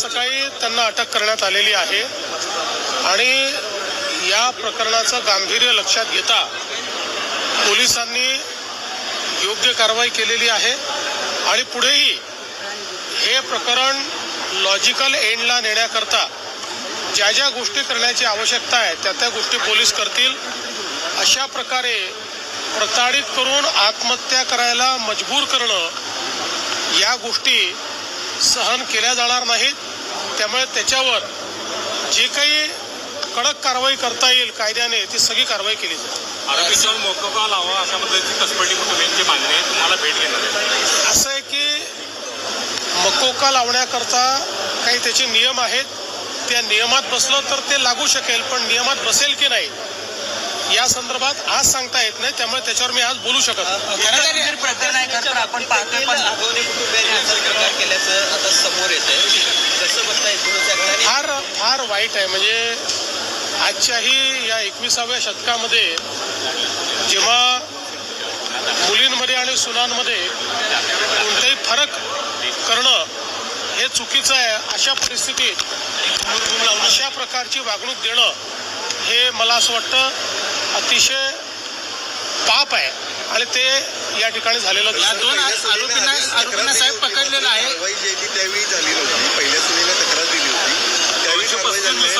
सकाळी त्यांना अटक करण्यात आलेली आहे. आणि या प्रकरणाचं गांभीर्य लक्षात घेता पोलिसांनी योग्य कारवाई केलेली आहे. आणि पुढेही हे प्रकरण लॉजिकल एंडला नेण्याकरता ज्या ज्या गोष्टी करण्याची आवश्यकता आहे त्या त्या गोष्टी पोलीस करतील. अशा प्रकारे प्रताडित करून आत्महत्या करायला मजबूर करणं या गोष्टी सहन केल्या जाणार नाहीत. त्यामुळे त्याच्यावर जे काही कडक कारवाई करता येईल कायद्याने ती सगळी कारवाई केली जाईल. आरोपींवर मोकोका लावा अशा पद्धतीची कसपटी कुटुंबियांची मागणी आहे. तुम्हाला भेट घेणार असं आहे की मकोका लावण्याकरता काही त्याचे नियम आहेत. त्या नियमात बसलं तर ते लागू शकेल पण नियमात बसेल की नाही या संदर्भात आज सांगता येत नाही. त्यामुळे त्याच्यावर मी आज बोलू शकत नाही. आपण पाहतोय पण केल्याचं आता समोर येत आहे फार वाईट आहे. म्हणजे आजच्याही या एकविसाव्या शतकामध्ये जेव्हा मुलींमध्ये आणि सुनांमध्ये कोणताही फरक करणं हे चुकीचं आहे अशा परिस्थितीत अशा प्रकारची वागणूक देणं हे मला असं वाटतं अतिशय पाप आहे. आणि ते या ठिकाणी झालेलं दोन आरोपींना आरोपींना साहेब पकडलेलं आहे कारवाई जी आहे ती त्यावेळी झाली नव्हती पहिल्या सुनेला तक्रार दिली होती त्यावेळी दोनशे कारवाई पस्तीस झाली नाही. दिवसानंतर सुद्धा साहेब त्यावेळी चार्जशीट दाखल केली कारवाई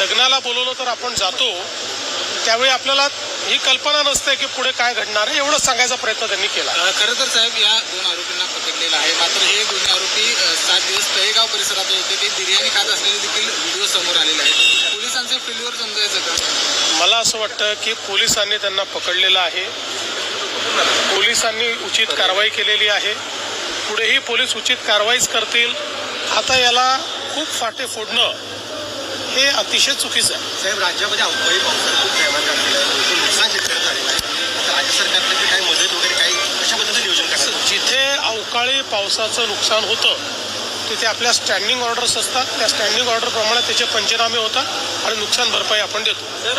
लग्नाला बोलवलं तर आपण जातो त्यावेळी आपल्याला ही कल्पना नसते की पुढे काय घडणार आहे एवढंच सांगायचा प्रयत्न त्यांनी केला. खरं तर साहेब या दोन आरोपींना पकडलेलं आहे. मात्र हे दोन्ही आरोपी सात दिवस तळेगाव परिसरात होते. ते बिर्याणी खात असलेले देखील व्हिडिओ समोर आलेले आहेत. पोलिसांचे फेल्युअर समजायचं का? मला असं वाटतं की पोलिसांनी त्यांना पकडलेलं आहे. पोलिसांनी उचित कारवाई केलेली आहे. पुढेही पोलीस उचित कारवाईच करतील. आता याला खूप फाटे फोडणं हे अतिशय चुकीचं आहे. साहेब राज्यामध्ये अवकाळी पावसानं खूप प्रमाण झालेलं आहे. नुकसान शेतकऱ्यांचं झालेलं आहे. आता राज्य सरकारनं काही मदत वगैरे काही कशा पद्धतीचं नियोजन करायचं जिथे अवकाळी पावसाचं नुकसान होतं तिथे आपल्या स्टँडिंग ऑर्डर्स असतात. त्या स्टँडिंग ऑर्डरप्रमाणे त्याचे पंचनामे होतात आणि नुकसान भरपाई आपण देतो.